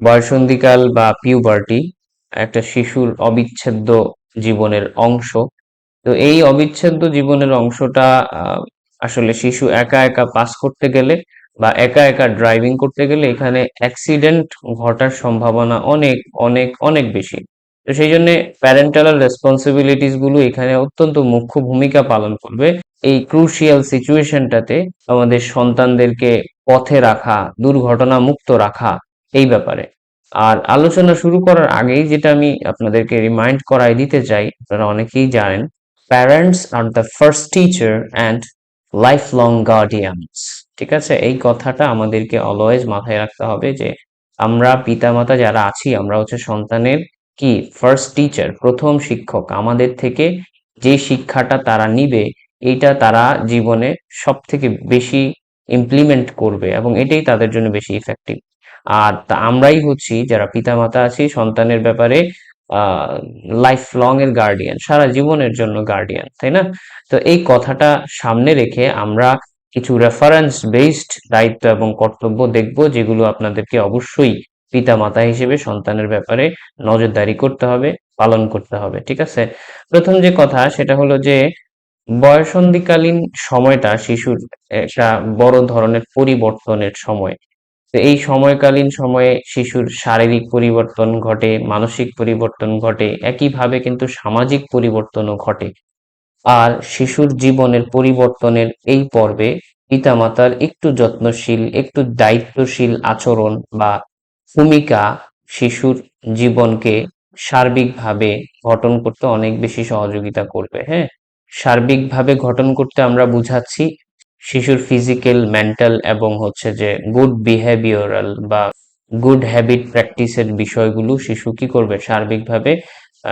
বয়সন্ধিকাল বা পিউবার্টি একটা শিশুর অবিচ্ছেদ্য জীবনের অংশ। তো এই অবিচ্ছেদ্য জীবনের অংশটা আসলে শিশু একা একা পাস করতে গেলে বা একা একা ড্রাইভিং করতে গেলে এখানে অ্যাক্সিডেন্ট ঘটার সম্ভাবনা অনেক অনেক অনেক বেশি। তো সেই জন্য প্যারেন্টাল রেসপন্সিবিলিটিসগুলো এখানে অত্যন্ত মুখ্য ভূমিকা পালন করবে। এই ক্রুশিয়াল সিচুয়েশনটাতে আমাদের সন্তানদেরকে পথে রাখা দুর্ঘটনা মুক্ত রাখা এই ব্যাপারে। আর আলোচনা শুরু করার আগেই যেটা আমি আপনাদেরকে রিমাইন্ড করাই দিতে চাই, আপনারা অনেকেই জানেন parents R the first teacher and life long guardians ঠিক আছে? এই কথাটা আমাদেরকে অলওয়েজ মাথায় রাখতে হবে যে আমরা পিতামাতা যারা আছি, আমরা হচ্ছে সন্তানের কি? ফার্স্ট টিচার প্রথম শিক্ষক। আমাদের থেকে যে শিক্ষাটা তারা নিবে এটা তারা জীবনে সব থেকে বেশি ইমপ্লিমেন্ট করবে এবং এটাই তাদের জন্য বেশি ইফেক্টিভ আর আমরাই হচ্ছি, যারা পিতামাতা আছি, সন্তানের ব্যাপারে লাইফ লং এর গার্ডিয়ান সারা জীবনের জন্য গার্ডিয়ান তাই না? তো এই কথাটা সামনে রেখে আমরা কিছু রেফারেন্স বেসড দায়িত্ব এবং কর্তব্য দেখব, যেগুলো আপনাদেরকে অবশ্যই পিতামাতা হিসেবে সন্তানের ব্যাপারে নজরদারি করতে হবে, পালন করতে হবে, ঠিক আছে? প্রথম যে কথা, সেটা হলো যে বয়সন্ধিকালীন সময়টা শিশুর একটা বড় ধরনের পরিবর্তনের সময়। তো এই সময়কালীন সময়ে শিশুর শারীরিক পরিবর্তন ঘটে, মানসিক পরিবর্তন ঘটে, একইভাবে কিন্তু সামাজিক পরিবর্তনও ঘটে। আর শিশুর জীবনের পরিবর্তনের এই পর্বে পিতামাতার একটু যত্নশীল, একটু দায়িত্বশীল আচরণ বা ভূমিকা শিশুর জীবনকে সার্বিকভাবে গঠন করতে অনেক বেশি সহযোগিতা করবে হ্যাঁ? সার্বিকভাবে গঠন করতে আমরা বুঝাচ্ছি শিশুর ফিজিক্যাল মেন্টাল এবং হচ্ছে যে গুড বিহেভিয়ারাল বা গুড হ্যাবিট প্র্যাকটিসের বিষয়গুলো শিশু কি করবে? সার্বিকভাবে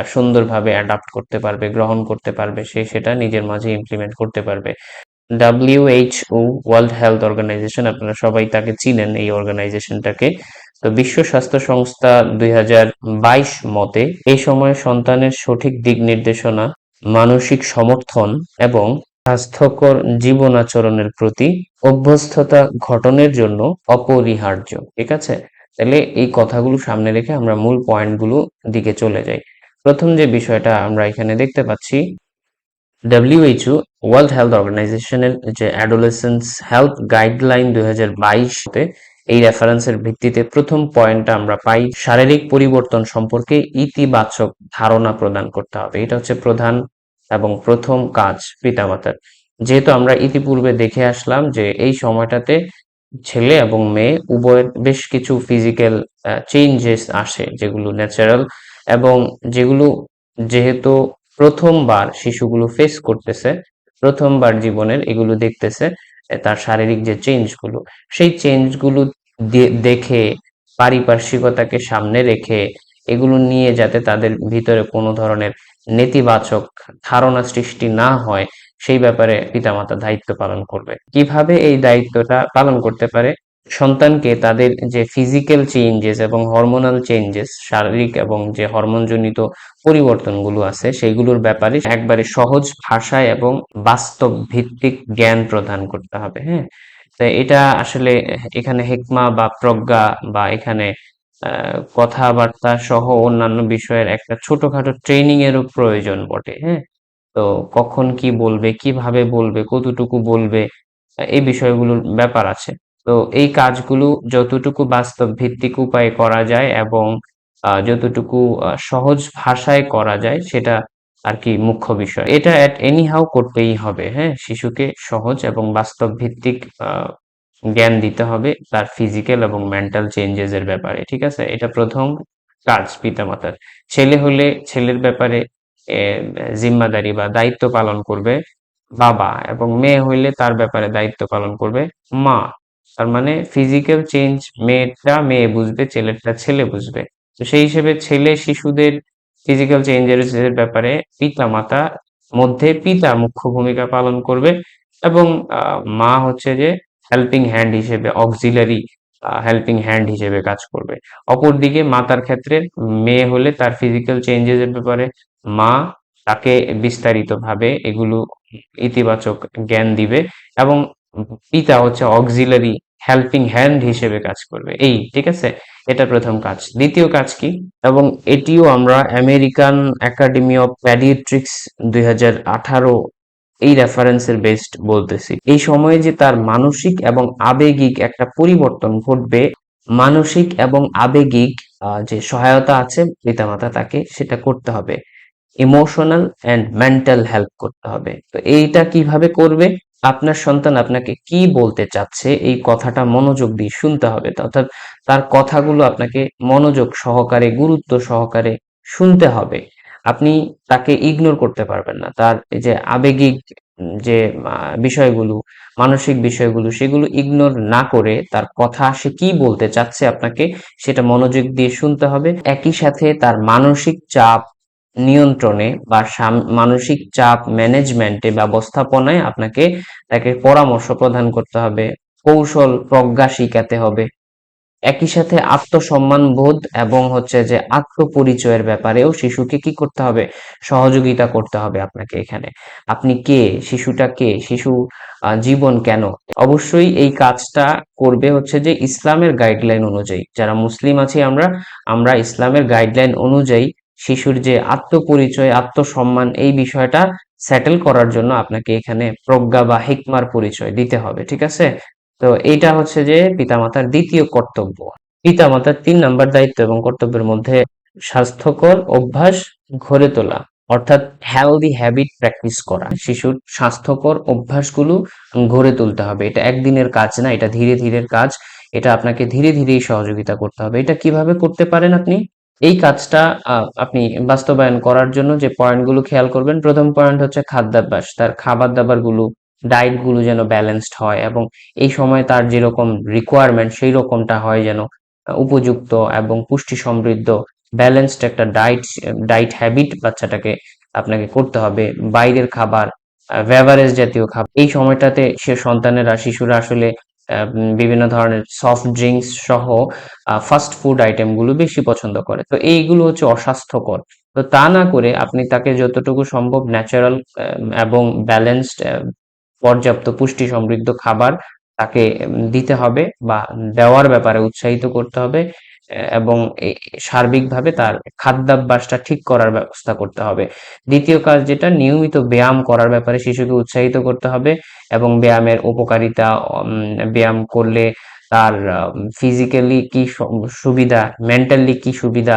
সুন্দরভাবে অ্যাডাপ্ট করতে পারবে, গ্রহণ করতে পারবে, সে সেটা নিজের মাঝে ইমপ্লিমেন্ট করতে পারবে। ডাব্লিউএইচও ওয়ার্ল্ড হেলথ অর্গানাইজেশন আপনারা সবাই তাকে চিনেন এই অর্গানাইজেশনটাকে তো বিশ্ব স্বাস্থ্য সংস্থা দুই হাজার বাইশ মতে এই সময় সন্তানের সঠিক দিক নির্দেশনা, মানসিক সমর্থন এবং স্বাস্থ্যকর জীবন আচরণের প্রতি অভ্যস্ততা ঘটনের জন্য অপরিহার্য। ঠিক আছে? তাহলে এই কথাগুলো সামনে রেখে আমরা মূল পয়েন্টগুলো দিকে চলে যাই। প্রথম যে বিষয়টা আমরা এখানে দেখতে পাচ্ছি ডাব্লিউএইচও ওয়ার্ল্ড হেলথ অর্গানাইজেশনের যে অ্যাডোলেসেন্স হেলথ গাইডলাইন দুই হাজার এই রেফারেন্সের ভিত্তিতে প্রথম পয়েন্টটা আমরা পাই, শারীরিক পরিবর্তন সম্পর্কে ইতিবাচক ধারণা প্রদান করতে হবে। এটা হচ্ছে প্রধান এবং প্রথম কাজ পিতামাতার। যেহেতু আমরা ইতিপূর্বে দেখে আসলাম যে এই সময়টাতে ছেলে এবং মেয়ে উভয়ের বেশ কিছু ফিজিক্যাল চেঞ্জেস আসে যেগুলো ন্যাচারাল এবং যেগুলো যেহেতু প্রথমবার শিশুগুলো ফেস করতেছে, প্রথমবার জীবনের এগুলো দেখতেছে তার শারীরিক যে চেঞ্জগুলো সেই চেঞ্জগুলো দেখে, পারিপার্শ্বিকতাকে সামনে রেখে এগুলো নিয়ে যাতে তাদের ভিতরে কোনো ধরনের নেতিবাচক ধারণা সৃষ্টি না হয়, সেই ব্যাপারে পিতামাতা দায়িত্ব পালন করবে। কীভাবে এই দায়িত্বটা পালন করতে পারে? সন্তানকে তাদের যে ফিজিক্যাল চেঞ্জেস এবং হরমোনাল চেঞ্জেস শারীরিক এবং যে হরমোনজনিত পরিবর্তনগুলো আছে, সেইগুলোর ব্যাপারে একবারে সহজ ভাষায় এবং বাস্তব ভিত্তিক জ্ঞান প্রদান করতে হবে হ্যাঁ? এটা আসলে এখানে হেকমা বা প্রজ্ঞা বা এখানে কথাবার্তা সহ অন্যান্য বিষয়ের একটা ছোটখাটো ট্রেনিং এরও প্রয়োজন বটে হ্যাঁ? তো কখন কি বলবে, কীভাবে বলবে, কতটুকু বলবে, এই বিষয়গুলোর ব্যাপার আছে। তো এই কাজগুলো যতটুকু বাস্তব ভিত্তিক উপায়ে করা যায় এবং যতটুকু সহজ ভাষায় করা যায় সেটা আর কি মুখ্য বিষয়। এটা এট এনি হাউ করতেই হবে হ্যাঁ? শিশুকে সহজ এবং বাস্তব ভিত্তিক জ্ঞান দিতে হবে তার ফিজিক্যাল এবং মেন্টাল চেঞ্জেস এর ব্যাপারে, ঠিক আছে? এটা প্রথম কাজ পিতামাতার। ছেলে হলে ছেলের ব্যাপারে জিম্মাদারি বা দায়িত্ব পালন করবে বাবা এবং মেয়ে হইলে তার ব্যাপারে দায়িত্ব পালন করবে মা। তার মানে ফিজিক্যাল চেঞ্জ মেয়েটা মেয়ে বুঝবে ছেলেটা ছেলে বুঝবে। তো সেই হিসেবে ছেলে শিশুদের ফিজিক্যাল চেঞ্জের ব্যাপারে পিতা মাতা মধ্যে পিতা মুখ্য ভূমিকা পালন করবে এবং মা হচ্ছে যে হেল্পিং হ্যান্ড হিসেবে অক্সিলারি হেল্পিং হ্যান্ড হিসেবে কাজ করবে। অপরদিকে মাতার ক্ষেত্রে মেয়ে হলে তার ফিজিক্যাল চেঞ্জেস এর ব্যাপারে মা তাকে বিস্তারিতভাবে এগুলো ইতিবাচক জ্ঞান দিবে এবং পিতা হচ্ছে অক্সিলারি হেল্পিং হ্যান্ড হিসেবে কাজ করবে। এই, ঠিক আছে? এটা প্রথম কাজ। দ্বিতীয় কাজ কি? এবং এটিও আমরা আমেরিকান একাডেমি অফ প্যাডিয়াট্রিক্স দুই এই রেফারেন্সের বেস্ট বলতেছি। এই সময়ে যে তার মানসিক এবং আবেগিক একটা পরিবর্তন ঘটবে, মানসিক এবং আবেগিক যে সহায়তা আছে পিতামাতা তাকে সেটা করতে হবে। ইমোশনাল অ্যান্ড মেন্টাল হেল্প করতে হবে। তো এইটা কীভাবে করবে? আপনার সন্তান আপনাকে কি বলতে চাচ্ছে? এই কথাটা মনোযোগ দিয়ে শুনতে হবে। অর্থাৎ তার কথাগুলো আপনাকে মনোযোগ সহকারে, গুরুত্ব সহকারে শুনতে হবে। আপনি তাকে ইগনোর করতে পারবেন না। তার এই যে আবেগিক যে বিষয়গুলো, মানসিক বিষয়গুলো, সেগুলো ইগনোর না করে তার কথা সে কি বলতে চাচ্ছে আপনাকে সেটা মনোযোগ দিয়ে শুনতে হবে। একই সাথে তার মানসিক চাপ নিয়ন্ত্রণে বা মানসিক চাপ ম্যানেজমেন্টে ব্যবস্থাপনায় আপনাকে তাকে পরামর্শ প্রদান করতে হবে। কৌশল প্রজ্ঞা শিখাতে হবে। একই সাথে আত্মসম্মান বোধ এবং হচ্ছে যে আত্মপরিচয়ের ব্যাপারেও শিশুকে কি করতে হবে? সহযোগিতা করতে হবে আপনাকে এখানে। আপনি কে? শিশুটা কে? শিশু জীবন কেন? অবশ্যই এই কাজটা করবে হচ্ছে যে ইসলামের গাইডলাইন অনুযায়ী। যারা মুসলিম আছি আমরা আমরা ইসলামের গাইডলাইন অনুযায়ী শিশুর যে আত্মপরিচয়, আত্মসম্মান এই বিষয়টা সেটেল করার জন্য আপনাকে এখানে প্রজ্ঞা বা হিকমার পরিচয় দিতে হবে, ঠিক আছে? তো এইটা হচ্ছে যে পিতামাতার দ্বিতীয় কর্তব্য। পিতামাতার তিন নাম্বার দায়িত্ব এবং কর্তব্যের মধ্যে স্বাস্থ্যকর অভ্যাস গড়ে তোলা, অর্থাৎ হেলদি হ্যাবিট প্র্যাকটিস করা। শিশুর স্বাস্থ্যকর অভ্যাসগুলো গড়ে তুলতে হবে। এটা একদিনের কাজ না, এটা ধীরে ধীরে কাজ। এটা আপনাকে ধীরে ধীরেই সহযোগিতা করতে হবে। এটা কীভাবে করতে পারেন আপনি? এই কাজটা আপনি বাস্তবায়ন করার জন্য যে পয়েন্টগুলো খেয়াল করবেন, প্রথম পয়েন্ট হচ্ছে খাদ্যাভ্যাস। তার খাবার দাবার গুলো ডায়েটগুলো যেন ব্যালেন্সড হয় এবং এই সময় তার যেরকম রিকোয়ারমেন্ট সেই রকমটা হয় যেন উপযুক্ত এবং পুষ্টি সমৃদ্ধ ব্যালেন্সড একটা ডায়েট ডায়েট হ্যাবিট বাচ্চাটাকে আপনাকে করতে হবে। বাইরের খাবার বেভারেজ জাতীয় খাবার, এই সময়টাতে সে সন্তানেরা, শিশুরা আসলে বিভিন্ন ধরনের সফট ড্রিঙ্কস সহ ফাস্ট ফুড আইটেমগুলো বেশি পছন্দ করে। তো এইগুলো হচ্ছে অস্বাস্থ্যকর। তো তা না করে আপনি তাকে যতটুকু সম্ভব ন্যাচারাল এবং ব্যালেন্সড পর্যাপ্ত পুষ্টি সমৃদ্ধ খাবার তাকে দিতে হবে বা দেওয়ার ব্যাপারে উৎসাহিত করতে হবে এবং সার্বিকভাবে তার খাদ্যাভ্যাসটা ঠিক করার ব্যবস্থা করতে হবে। দ্বিতীয় কাজ যেটা, নিয়মিত ব্যায়াম করার ব্যাপারে শিশুকে উৎসাহিত করতে হবে, এবং ব্যায়ামের উপকারিতা ব্যায়াম করলে তার ফিজিক্যালি কি সুবিধা মেন্টালি কি সুবিধা,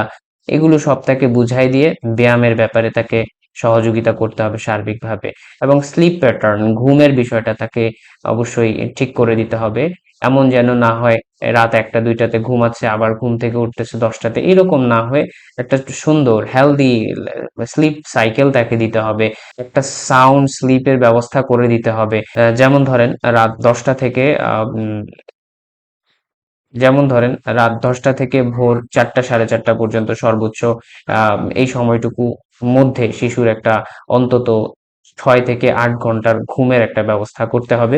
এগুলো সব তাকে বুঝাই দিয়ে ব্যায়ামের ব্যাপারে তাকে সহযোগিতা করতে হবে সার্বিকভাবে। এবং স্লিপ প্যাটার্ন ঘুমের বিষয়টা তাকে অবশ্যই ঠিক করে দিতে হবে। এমন যেন না হয় রাত একটা, দুইটাতে ঘুমাচ্ছে, আবার ঘুম থেকে উঠতেছে দশটাতে। এরকম না হয়ে একটা সুন্দর হেলদি স্লিপ সাইকেল তাকে দিতে হবে। একটা সাউন্ড স্লিপের ব্যবস্থা করে দিতে হবে। যেমন ধরেন রাত দশটা থেকে যেমন ধরেন রাত দশটা থেকে ভোর চারটা, সাড়ে চারটা পর্যন্ত সর্বোচ্চ এই সময়টুকু মধ্যে শিশুর একটা অন্তত ছয় থেকে আট ঘণ্টার ঘুমের একটা ব্যবস্থা করতে হবে।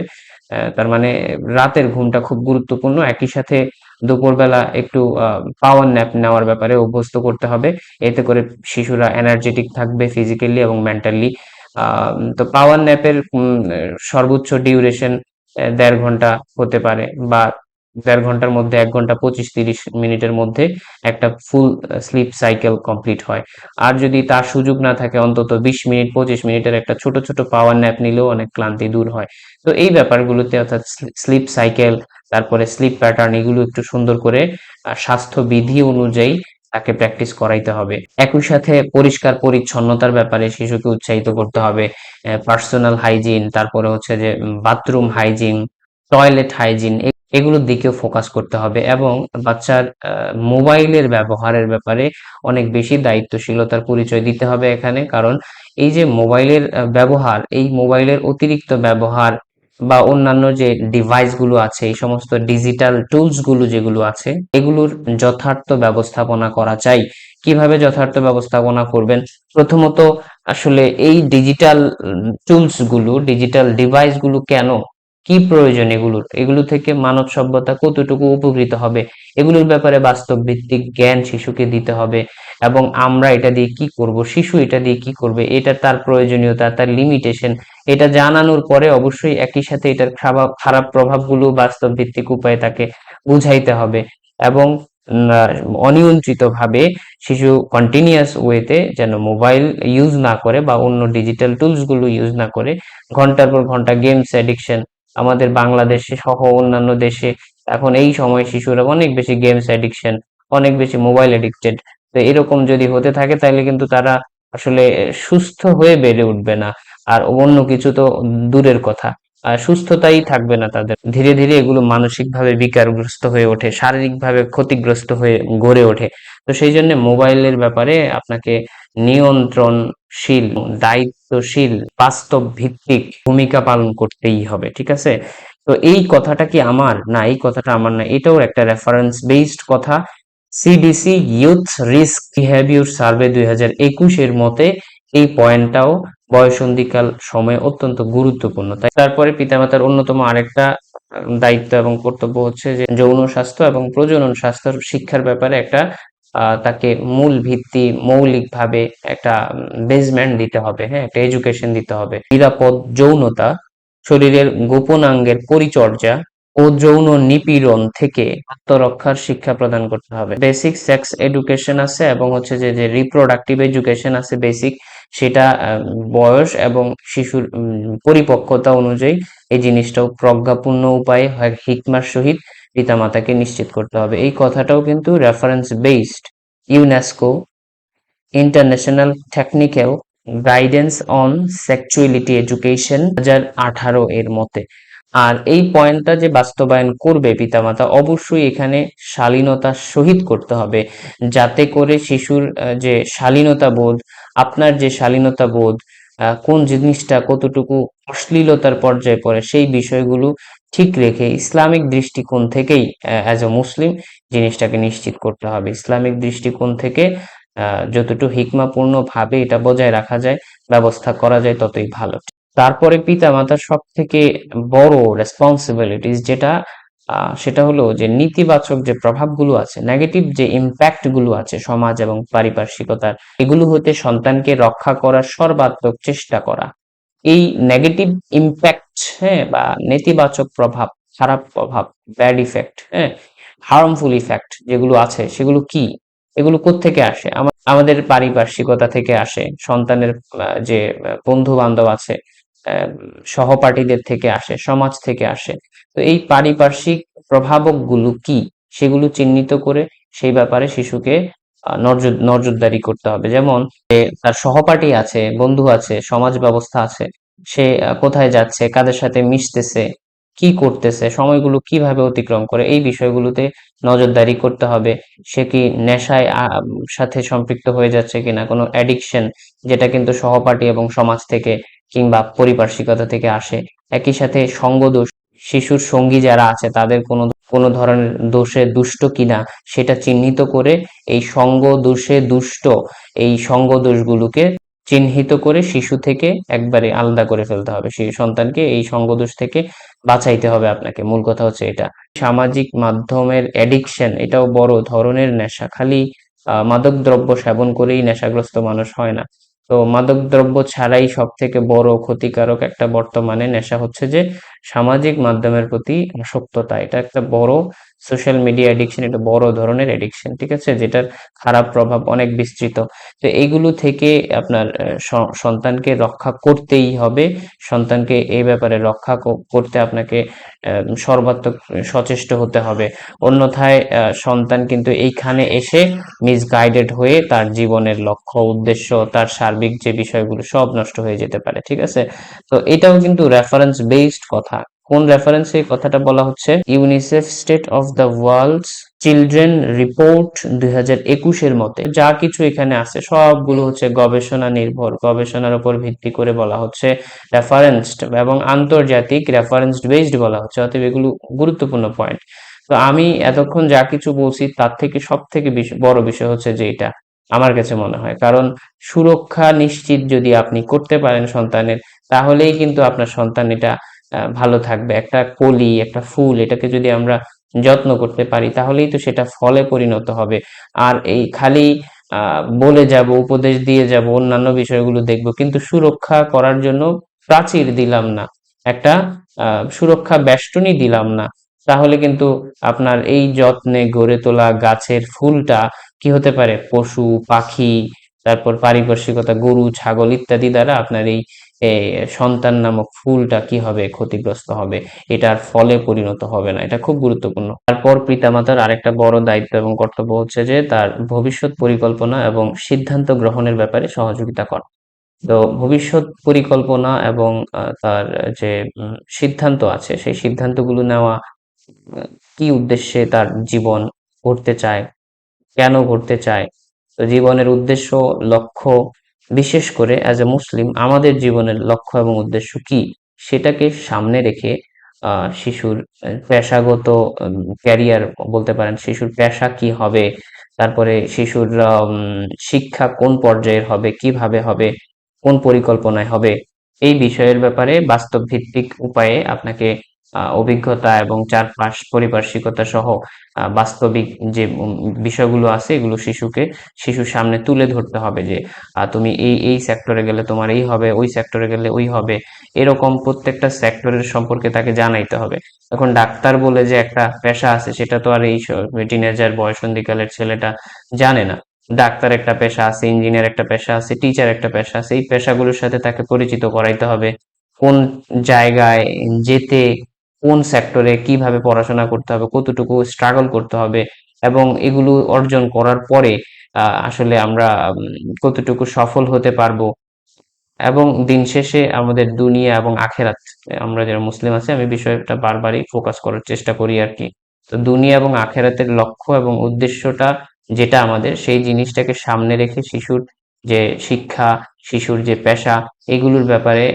তার মানে রাতের ঘুমটা খুব গুরুত্বপূর্ণ। একই সাথে দুপুরবেলা একটু পাওয়ার ন্যাপ নেওয়ার ব্যাপারে অভ্যস্ত করতে হবে। এতে করে শিশুরা এনার্জেটিক থাকবে ফিজিক্যালি এবং মেন্টালি তো পাওয়ার ন্যাপের সর্বোচ্চ ডিউরেশন দেড় ঘণ্টা হতে পারে বা দেড় ঘণ্টার মধ্যে, এক ঘণ্টা পঁচিশ তিরিশ মিনিটের মধ্যে একটা ফুল স্লিপ সাইকেল কমপ্লিট হয়। আর যদি তার সুযোগ না থাকে, অন্তত বিশ মিনিট, পঁচিশ মিনিটের একটা ছোট ছোট পাওয়ার ন্যাপ নিলেও অনেক ক্লান্তি দূর হয়। তো এই ব্যাপারগুলোতে অর্থাৎ স্লিপ সাইকেল তারপরে স্লিপ প্যাটার্ন এগুলো একটু সুন্দর করে স্বাস্থ্যবিধি অনুযায়ী তাকে প্র্যাকটিস করাইতে হবে। একই সাথে পরিষ্কার পরিচ্ছন্নতার ব্যাপারে শিশুকে উৎসাহিত করতে হবে। পার্সোনাল হাইজিন তারপরে হচ্ছে যে বাথরুম হাইজিন টয়লেট হাইজিন এগুলোর দিকেও ফোকাস করতে হবে এবং বাচ্চার মোবাইলের ব্যবহারের ব্যাপারে অনেক বেশি দায়িত্বশীলতার পরিচয় দিতে হবে এখানে। কারণ এই যে মোবাইলের ব্যবহার, এই মোবাইলের অতিরিক্ত ব্যবহার বা অন্যান্য যে ডিভাইসগুলো আছে, এই সমস্ত ডিজিটাল টুলসগুলো যেগুলো আছে, এগুলোর যথার্থ ব্যবস্থাপনা করা চাই। কীভাবে যথার্থ ব্যবস্থাপনা করবেন? প্রথমত আসলে এই ডিজিটাল টুলসগুলো ডিজিটাল ডিভাইসগুলো কেন কি প্রয়োজন এগুলোর? এগুলো থেকে মানব সভ্যতা কতটুকু উপকৃত হবে? এগুলোর ব্যাপারে বাস্তব ভিত্তিক জ্ঞান শিশুকে দিতে হবে এবং আমরা এটা দিয়ে কি করব? শিশু এটা দিয়ে কি করবে? এটা তার প্রয়োজনীয়তা, তার লিমিটেশন এটা জানানোর পরে অবশ্যই একই সাথে এটার খারাপ খারাপ প্রভাবগুলো বাস্তব ভিত্তিক উপায়ে তাকে বুঝাইতে হবে এবং অনিয়ন্ত্রিত ভাবে শিশু কন্টিনিউয়াস ওয়েতে যেন মোবাইল ইউজ না করে বা অন্য ডিজিটাল টুলসগুলো ইউজ না করে ঘণ্টার পর ঘণ্টা গেমস অ্যাডিকশন আমাদের বাংলাদেশে সহ অন্যান্য দেশে এখন এই সময় শিশুরা অনেক বেশি গেমস অ্যাডিকশন অনেক বেশি মোবাইল এডিক্টেড তো এরকম যদি হতে থাকে তাহলে কিন্তু তারা আসলে সুস্থ হয়ে বেড়ে উঠবে না। আর অন্য কিছু তো দূরের কথা। আর সুস্থতাই থাকবে না তাদের। ধীরে ধীরে এগুলো মানসিকভাবে বিকারগ্রস্ত হয়ে ওঠে, শারীরিকভাবে ক্ষতিগ্রস্ত হয়ে গড়ে ওঠে। তো সেই জন্য মোবাইলের ব্যাপারে আপনাকে নিয়ন্ত্রণশীল, দায়িত্বশীল বাস্তব ভিত্তিক ভূমিকা পালন করতেই হবে, ঠিক আছে? তো এই কথাটা কি আমার? না, এই কথাটা আমার না, এটাও একটা রেফারেন্স বেসড কথা CDC youth risk behaviour survey দুই হাজার একুশের মতে এই পয়েন্টটাও বয়সন্ধিকাল সময়ে অত্যন্ত গুরুত্বপূর্ণ। তাই তারপরে পিতামাতার অন্যতম আরেকটা দায়িত্ব এবং কর্তব্য হচ্ছে যে যৌন স্বাস্থ্য এবং প্রজনন স্বাস্থ্য শিক্ষার ব্যাপারে একটা তাকে মূল ভিত্তি মৌলিকভাবে একটা বেসমেন্ট দিতে হবে হ্যাঁ একটা এডুকেশন দিতে হবে। নিরাপদ যৌনতা, শরীরের গোপনাঙ্গের পরিচর্যা ও যৌন নিপীড়ন থেকে আত্মরক্ষার শিক্ষা প্রদান করতে হবে। বেসিক সেক্স এডুকেশন আছে এবং হচ্ছে যে যে রিপ্রোডাক্টিভ এডুকেশন আছে বেসিক সেটা বয়স এবং শিশুর পরিপক্কতা অনুযায়ী এই জিনিসটাও প্রজ্ঞাপূর্ণ উপায়ে হিকমার সহিত। পিতামাতাকে নিশ্চিত করতে হবে। এই কথাটাও কিন্তু reference based UNESCO international technical guidance on sexuality education হাজার আঠারো এর মতে। আর এই পয়েন্টটা যে বাস্তবায়ন করবে পিতামাতা, অবশ্যই এখানে শালীনতার সহিত করতে হবে। যাতে করে শিশুর যে শালীনতা বোধ, আপনার যে শালীনতা বোধ কোন জিনিসটা কতটুকু অশ্লীলতার পর্যায়ে পড়ে, সেই বিষয়গুলো ঠিক রেখে ইসলামিক দৃষ্টিকোণ থেকেই অ্যাজ এ মুসলিম জিনিসটাকে নিশ্চিত করতে হবে। ইসলামিক দৃষ্টিকোণ থেকে যতটুকু হিকমাপূর্ণ ভাবে এটা বজায় রাখা যায়, ব্যবস্থা করা যায়, ততই ভালো। তারপরে পিতা মাতার সব থেকে বড় রেসপন্সিবিলিটিস যেটা সেটা হলো যে নেতিবাচক যে প্রভাবগুলো আছে নেগেটিভ যে ইম্প্যাক্টগুলো আছে সমাজ এবং পারিপার্শ্বিকতার, এগুলো হতে সন্তানকে রক্ষা করার সর্বাত্মক চেষ্টা করা। এই নেগেটিভ ইম্প্যাক্ট হ্যাঁ বা নেতিবাচক প্রভাব, খারাপ প্রভাব ব্যাড ইফেক্ট হ্যাঁ হার্মফুল ইফেক্ট যেগুলো আছে, সেগুলো কি? এগুলো থেকে আসে? আমাদের পারিপার্শ্বিকতা থেকে আসে, সন্তানের যে বন্ধু বান্ধব আছে সহপাঠীদের থেকে আসে, সমাজ থেকে আসে। তো এই পারিপার্শ্বিক প্রভাবকগুলো কি? সেগুলো চিহ্নিত করে সেই ব্যাপারে শিশুকে নজর নজরদারি করতে হবে। যেমন তার সহপাঠী আছে, বন্ধু আছে, সমাজ ব্যবস্থা আছে, সে কোথায় যাচ্ছে, কাদের সাথে মিশতেছে, কি করতেছে, সময়গুলো কীভাবে অতিক্রম করে, এই বিষয়গুলোতে নজরদারি করতে হবে। সে কি নেশায় সাথে সম্পৃক্ত হয়ে যাচ্ছে কিনা, কোনো অ্যাডিকশন যেটা কিন্তু সহপাঠী এবং সমাজ থেকে কিংবা পরিপার্শ্বিকতা থেকে আসে। একই সাথে সঙ্গ দোষ শিশুর সঙ্গী যারা আছে, তাদের কোনো কোনো ধরনের দোষে দুষ্ট কিনা সেটা চিহ্নিত করে এই সঙ্গ দোষে দুষ্ট এই সঙ্গ দোষগুলোকে চিহ্নিত করে শিশু থেকে একবারে আলাদা করে ফেলতে হবে। সেই সন্তানকে এই সঙ্গদোষ থেকে বাঁচাইতে হবে আপনাকে। মূল কথা হচ্ছে এটা। সামাজিক মাধ্যমের এডিকশন এটাও বড় ধরনের নেশা। খালি মাদক দ্রব্য সেবন করেই নেশাগ্রস্ত মানুষ হয় না। তো মাদকদ্রব্য ছাড়াই সব থেকে বড় ক্ষতিকারক একটা বর্তমানে নেশা হচ্ছে যে সামাজিক মাধ্যমের প্রতি আসক্ততা। এটা একটা বড় সোশ্যাল মিডিয়া এডিকশন এটা বড় ধরনের এডিকশন ঠিক আছে? যেটার খারাপ প্রভাব অনেক বিস্তৃত। তো এইগুলো থেকে আপনার সন্তানকে রক্ষা করতেই হবে। সন্তানকে এই ব্যাপারে রক্ষা করতে আপনাকে সর্বাত্মক সচেষ্ট হতে হবে। অন্যথায় সন্তান কিন্তু এইখানে এসে মিসগাইডেড হয়ে তার জীবনের লক্ষ্য, উদ্দেশ্য, তার সার্বিক যে বিষয়গুলো সব নষ্ট হয়ে যেতে পারে, ঠিক আছে? তো এটাও কিন্তু রেফারেন্স বেসড কথা। কোন রেফারেন্সে এই কথাটা বলা হচ্ছে? UNICEF state of the world children report দুই একুশের মতে যা কিছু এখানে আছে সবগুলো হচ্ছে গবেষণা নির্ভর। গবেষণার উপর ভিত্তি করে বলা হচ্ছে রেফারেন্সড এবং আন্তর্জাতিক রেফারেন্সড বেসড বলা হচ্ছে, অতএব এগুলো গুরুত্বপূর্ণ পয়েন্ট তো আমি এতক্ষণ যা কিছু বলছি তার থেকে সব থেকে বড় বিষয় হচ্ছে যে এটা আমার কাছে মনে হয়। কারণ সুরক্ষা নিশ্চিত যদি আপনি করতে পারেন সন্তানের, তাহলেই কিন্তু আপনার সন্তান এটা ভালো থাকবে। একটা কলি, একটা ফুল, এটাকে যদি আমরা যত্ন করতে পারি, তাহলেই তো সেটা ফলে পরিণত হবে। আর এই খালি বলে যাব, উপদেশ দিয়ে যাব, অন্যান্য বিষয়গুলো দেখব, কিন্তু সুরক্ষা করার জন্য প্রাচীর দিলাম না। একটা সুরক্ষা বেষ্টনী দিলাম না। তাহলে কিন্তু আপনার এই যত্নে গড়ে তোলা গাছের ফুলটা কি হতে পারে? পশু, পাখি, তারপর পারিপার্শ্বিকতা, গরু, ছাগল ইত্যাদি দ্বারা আপনার এই সন্তান নামক ফুলটা কি হবে, ক্ষতিগ্রস্ত হবে, এটার ফলে পরিণত হবে না, এটা খুব গুরুত্বপূর্ণ। তারপর পিতামাতার আরেকটা বড় দায়িত্ব এবং কর্তব্য হচ্ছে যে তার ভবিষ্যৎ পরিকল্পনা এবং সিদ্ধান্ত গ্রহণের ব্যাপারে সহযোগিতা করা। তো ভবিষ্যৎ পরিকল্পনা এবং তার যে সিদ্ধান্ত আছে, সেই সিদ্ধান্তগুলো নেওয়া, কি উদ্দেশ্যে তার জীবন করতে চায়, কেন করতে চায়, তো জীবনের উদ্দেশ্য, লক্ষ্য বিশেষ করে অ্যাজ এ মুসলিম আমাদের জীবনের লক্ষ্য এবং উদ্দেশ্য কি? সেটাকে সামনে রেখে শিশুর পেশাগত ক্যারিয়ার বলতে পারেন, শিশুর পেশা কি হবে? তারপরে শিশুর শিক্ষা কোন পর্যায়ের হবে? কীভাবে হবে? কোন পরিকল্পনায় হবে? এই বিষয়ের ব্যাপারে বাস্তব ভিত্তিক উপায়ে আপনাকে অভিজ্ঞতা এবং চারপাশ পরিপার্শ্বিকতা সহ বাস্তবিক যে বিষয়গুলো আছে এগুলো শিশুকে, শিশুর সামনে তুলে ধরতে হবে যে তুমি এই এই সেক্টরে গেলে তোমার এই হবে, ওই সেক্টরে গেলে ওই হবে। এরকম প্রত্যেকটা সেক্টরের সম্পর্কে তাকে জানাইতে হবে। এখন ডাক্তার বলে যে একটা পেশা আছে, সেটা তো আর এই টিনেজার বয়সন্ধিকালের ছেলেটা জানে না। ডাক্তার একটা পেশা আছে ইঞ্জিনিয়ার একটা পেশা আছে টিচার একটা পেশা আছে, এই পেশাগুলোর সাথে তাকে পরিচিত করাইতে হবে। কোন জায়গায় যেতে কোন সেক্টরে কীভাবে পড়াশোনা করতে হবে, কতটুকু স্ট্রাগল করতে হবে এবং এগুলো অর্জন করার পরে আসলে আমরা কতটুকু সফল হতে পারব এবং দিন শেষে আমাদের দুনিয়া এবং আখেরাত, আমরা যারা মুসলিম আছি, আমি বিষয়টা বারবারই ফোকাস করার চেষ্টা করি আর কি। তো দুনিয়া এবং আখেরাতের লক্ষ্য এবং উদ্দেশ্যটা যেটা আমাদের, সেই জিনিসটাকে সামনে রেখে শিশুর যে শিক্ষা, শিশুর যে পেশা, এগুলোর ব্যাপারে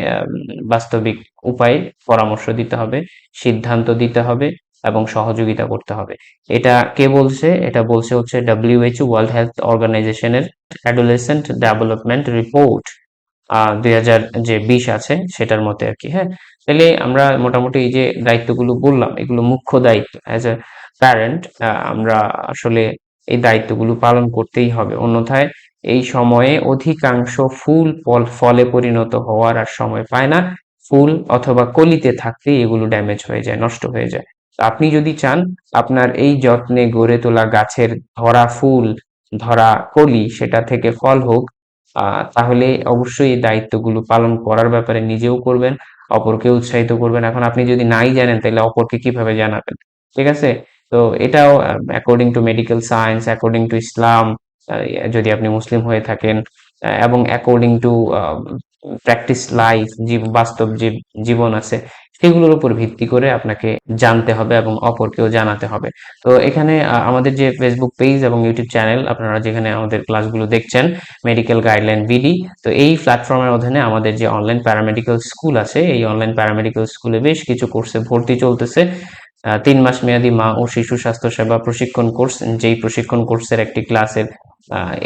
বাস্তবিক উপায়ে পরামর্শ দিতে হবে, সিদ্ধান্ত দিতে হবে এবং সহযোগিতা করতে হবে। এটা কে বলছে? এটা বলছে হচ্ছে ডাব্লিউএইচও ওয়ার্ল্ড হেলথ অর্গানাইজেশনের অ্যাডোলেসেন্ট ডেভেলপমেন্ট রিপোর্ট দুই হাজার যে বিশ আছে, সেটার মতে আর কি হ্যাঁ? তাহলে আমরা মোটামুটি এই যে দায়িত্বগুলো বললাম, এগুলো মুখ্য দায়িত্ব। অ্যাজ এ প্যারেন্ট আমরা আসলে এই দায়িত্বগুলো পালন করতেই হবে। অন্যথায় এই সময়ে অধিকাংশ ফুল ফল, ফলে পরিণত হওয়ার আর সময় পায় না। ফুল অথবা কলিতে থাকতে এগুলো ড্যামেজ হয়ে যায়, নষ্ট হয়ে যায়। আপনি যদি চান, আপনার এই যত্নে গড়ে তোলা গাছের ধরা ফুল, ধরা কলি সেটা থেকে ফল হোক তাহলে অবশ্যই এই দায়িত্বগুলো পালন করার ব্যাপারে নিজেও করবেন, অপরকে উৎসাহিত করবেন। এখন আপনি যদি নাই জানেন, তাহলে অপরকে কীভাবে জানাবেন? ঠিক আছে? তো এটাও according to medical science according to Islam যদি আপনি মুসলিম হয়ে থাকেন এবং অ্যাকর্ডিং টু প্র্যাকটিস লাইফ বাস্তব যে জীবন আছে, সেগুলোর উপর ভিত্তি করে আপনাকে জানতে হবে এবং অপরকেও জানাতে হবে। তো এখানে আমাদের যে ফেসবুক পেজ এবং ইউটিউব চ্যানেল আপনারা যেখানে আমাদের ক্লাসগুলো দেখছেন মেডিকেল গাইডলাইন বিডি তো এই প্ল্যাটফর্মের অধীনে আমাদের যে অনলাইন প্যারামেডিক্যাল স্কুল আছে, এই অনলাইন প্যারামেডিক্যাল স্কুলে বেশ কিছু কোর্সে ভর্তি চলতেছে। তিন মাস মেয়াদী মা ও শিশু স্বাস্থ্য সেবা প্রশিক্ষণ কোর্স, যেই প্রশিক্ষণ কোর্সের একটি ক্লাসের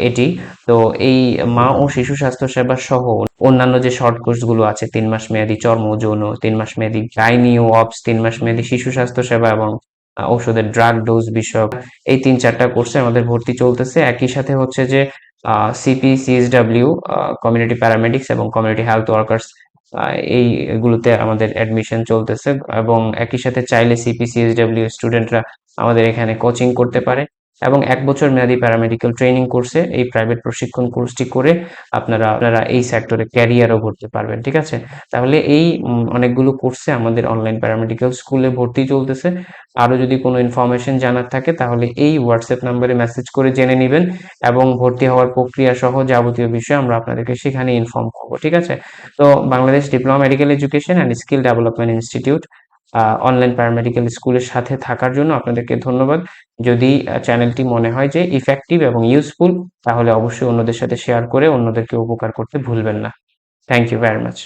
এটি। তো এই মা ও শিশু স্বাস্থ্য সেবা সহ অন্যান্য যে শর্ট কোর্সগুলো আছে, তিন মাস মেয়াদী চর্ম যৌন, তিন মাস মেয়াদী গাইনি ও অপস তিন মাস মেয়াদী শিশু স্বাস্থ্য সেবা এবং ঔষধের ড্রাগ ডোজ বিষয়ক, এই তিন চারটা কোর্সে আমাদের ভর্তি চলতেছে। একই সাথে হচ্ছে যে সিপি সিএসডাব্লিউ কমিউনিটি প্যারামেডিক্স এবং কমিউনিটি হেলথ ওয়ার্কার্স এইগুলোতে আমাদের অ্যাডমিশন চলতেছে এবং একই সাথে চাইলে সিপিসিএসডাব্লিউ স্টুডেন্টরা আমাদের এখানে কোচিং করতে পারে। এবং এক বছর মেয়াদী প্যারামেডিক্যাল ট্রেনিং কোর্সে এই প্রাইভেট প্রশিক্ষণ কোর্সটি করে আপনারা আপনারা এই সেক্টরে ক্যারিয়ারও করতে পারবেন, ঠিক আছে? তাহলে এই অনেকগুলো কোর্সে আমাদের অনলাইন প্যারামেডিক্যাল স্কুলে ভর্তি চলতেছে। আরও যদি কোনো ইনফরমেশন জানার থাকে, তাহলে এই হোয়াটসঅ্যাপ নাম্বারে মেসেজ করে জেনে নেবেন এবং ভর্তি হওয়ার প্রক্রিয়া সহ যাবতীয় বিষয় আমরা আপনাদেরকে সেখানে ইনফর্ম করব, ঠিক আছে? তো Bangladesh diploma medical education and skill development institute online paramedical স্কুলের সাথে থাকার জন্য আপনাদেরকে ধন্যবাদ। যদি চ্যানেলটি মনে হয় যে ইফেক্টিভ এবং ইউজফুল তাহলে অবশ্যই অন্যদের সাথে শেয়ার করে অন্যদেরকে উপকার করতে ভুলবেন না। Thank you very much